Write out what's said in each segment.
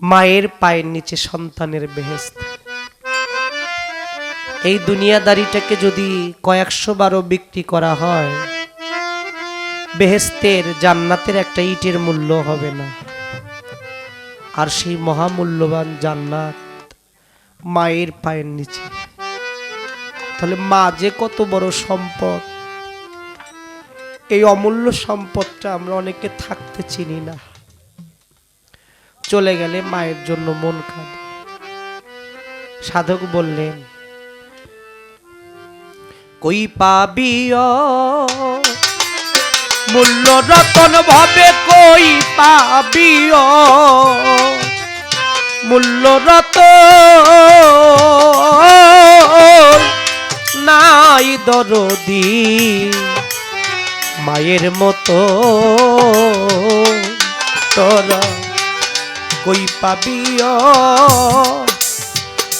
মায়ের পায়ের নিচে সন্তানের বেহেস্ত এই দুনিয়াদারিটাকে যদি কয়েকশো বারো বিক্রি করা হয় বেহেস্তের জান্নাতের একটা ইটের মূল্য হবে না। আর সেই মহামূল্যবান জান্নাত মায়ের পায়ের নিচে। তাহলে মা যে কত বড় সম্পদ, এই অমূল্য সম্পদটা আমরা অনেকে থাকতে চিনি না। চলে গেলে মায়ের জন্য মন কাঁদে সাধক বললেন, কই পাবি মূল্য রতন ভাবে কই পাবি মূল্য রতন নাই দরদি। মায়ের মতো তোরা কই পাবি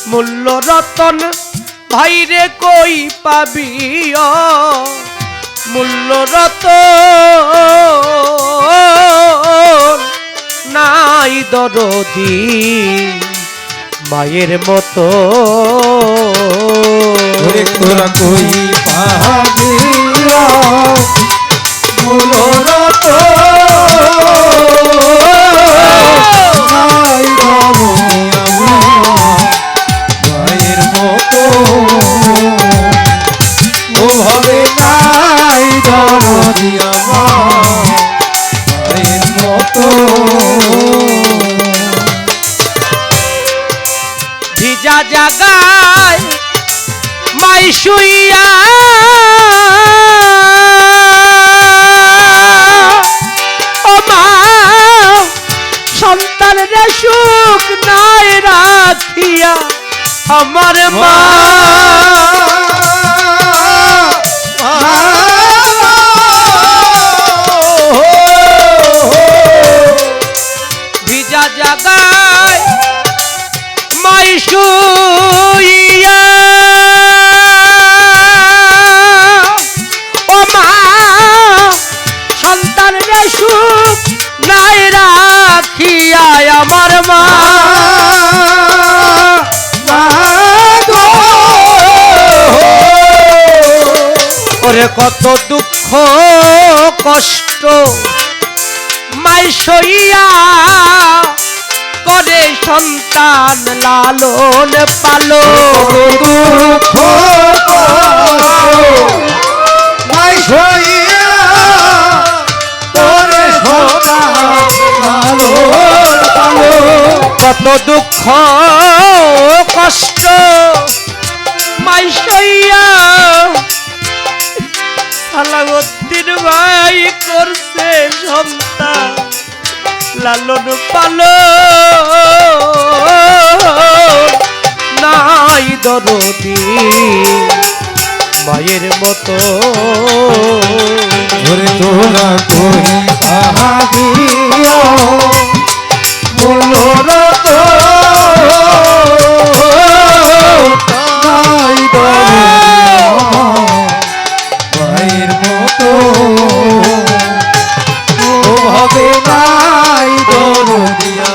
মূল্য রতন ভাইরে কই পাবি মূল্য রতন নাই দরদি মায়ের মতো। তোরা কই পাবি মূলত নাই শুইয়া ও মা সন্তানের সুখ নাই রাখিয়া আমার মা। ভিজা জাগায় মাই শুইয়া কত দুঃখ কষ্ট মাই সইয়া করে সন্তান লালন পালো দুঃখ কত দুঃখ কষ্ট মাই সইয়া সালাউদ্দিন ভাই করছে সন্তান লালন পালো নাই দরদি মায়ের মতো। তোরা কই পাহাড়িয়া নাই দরদিয়া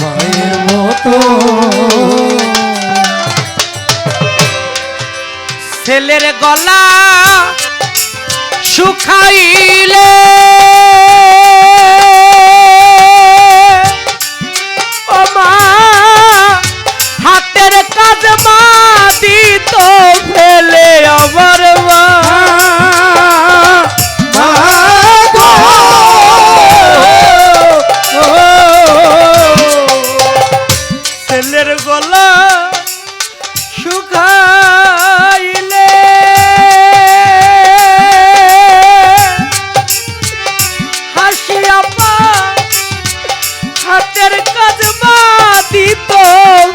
মায়ের মতো ছেলের গলা শুকাইলে কাজ মা দিত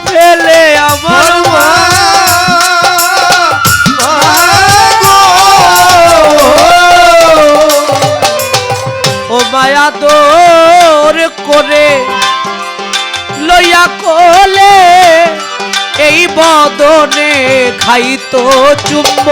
ফেলে আমার মা। ও মায়া দোর করে লইয়া কোলে এই বদনে খাইতো চুম্ব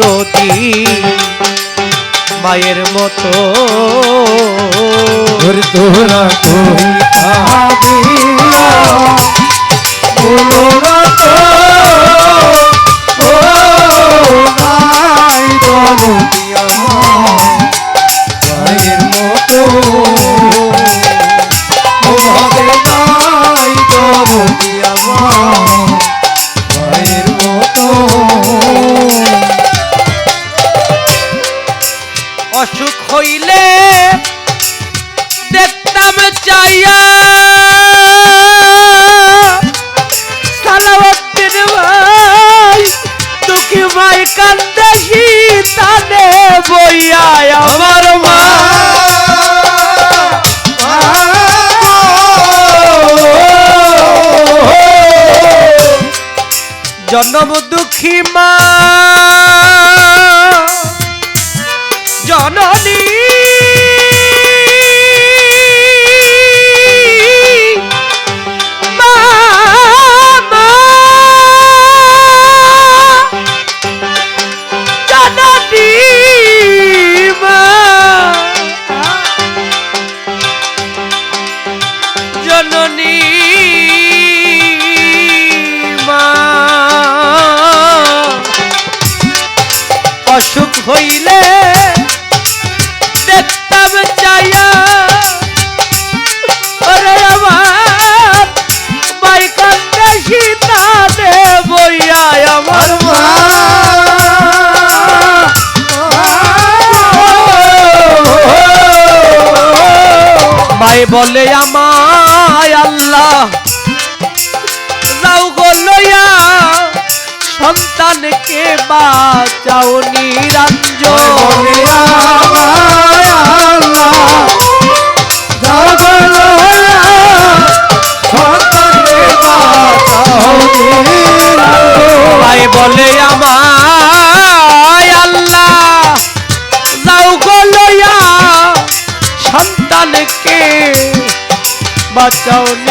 রতি মায়ের মতো। তোরা কোথায় বলো 전남은 বলে আমায় আল্লাহ যাও গলয়া সন্তানকে বাঁচাও নিরঞ্জন। down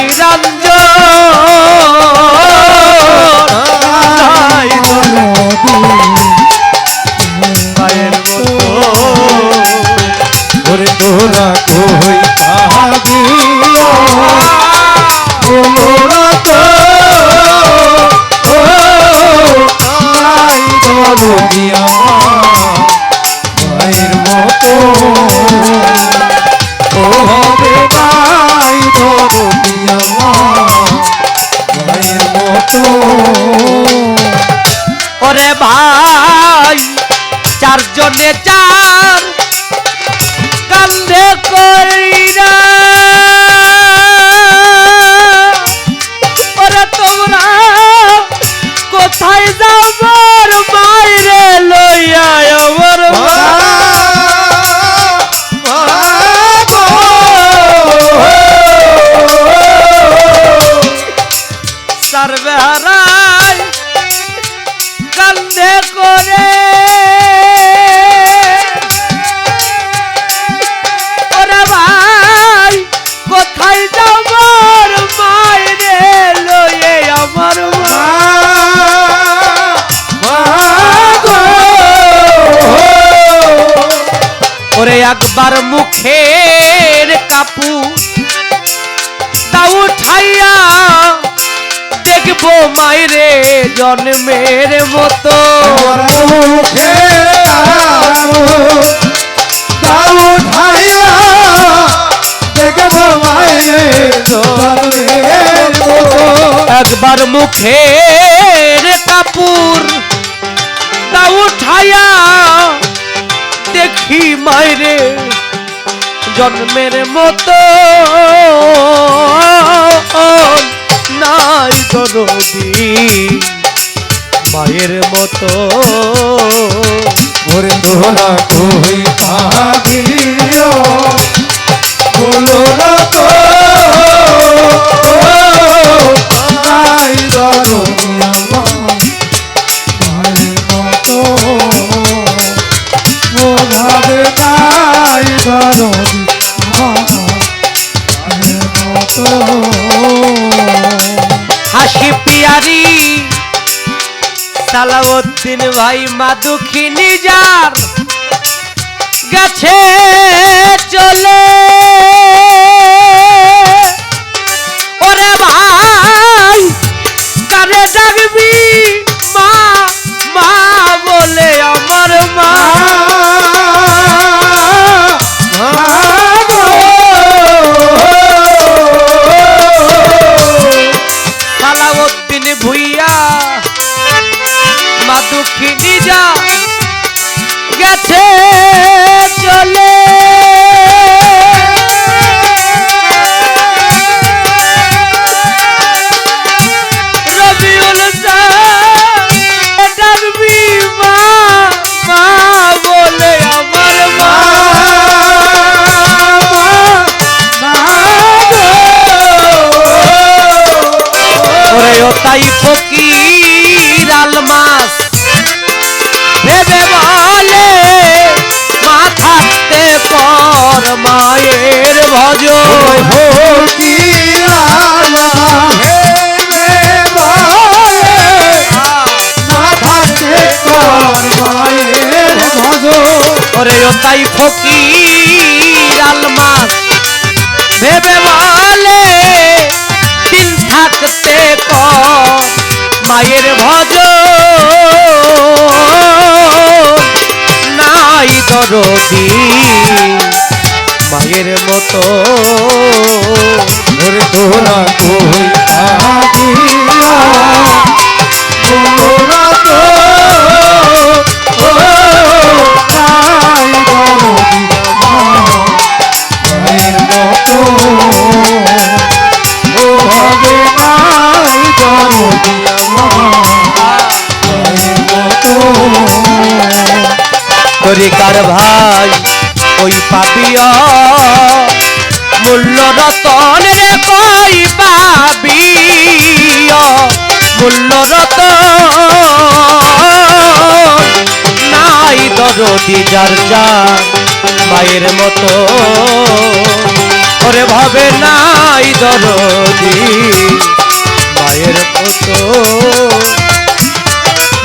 একবার মুখের কাপু তা উঠাইয়া দেখব মাইরে জন্মের মতো। মাইরে জন্মের মতো। একবার মুখের কাপুর তা উঠাইয়া দেখি মাইরে জন্মের মতো। নাই দরদি মায়ের মতো। ওরে দোলা আসি পিয়ারি, সালাউদ্দিন ভাই মা দুঃখিনী যার গেছে চলে। ওরে ভাই, কারে ডাকবি মা? মা বলে আমার মা। তাই ফকির আলমাস। ভেবে বলে, দিন থাকতে কর মায়ের ভজ। নাই দরদি মায়ের মতো। ওরে তোরা কই আহিয়া তরিকার ভাই, ওই পাপিয়া। মূল্য রতন রে কই পাবিয়া মূল্য রতন নাই দরদি যার যার মায়ের মতো। ওরে ভাবে নাই দরদি মায়ের মতো।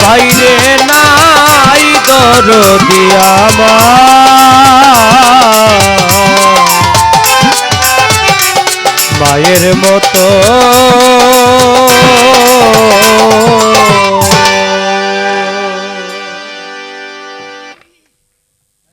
বাইরে নাই দরদি আমার মায়ের মতো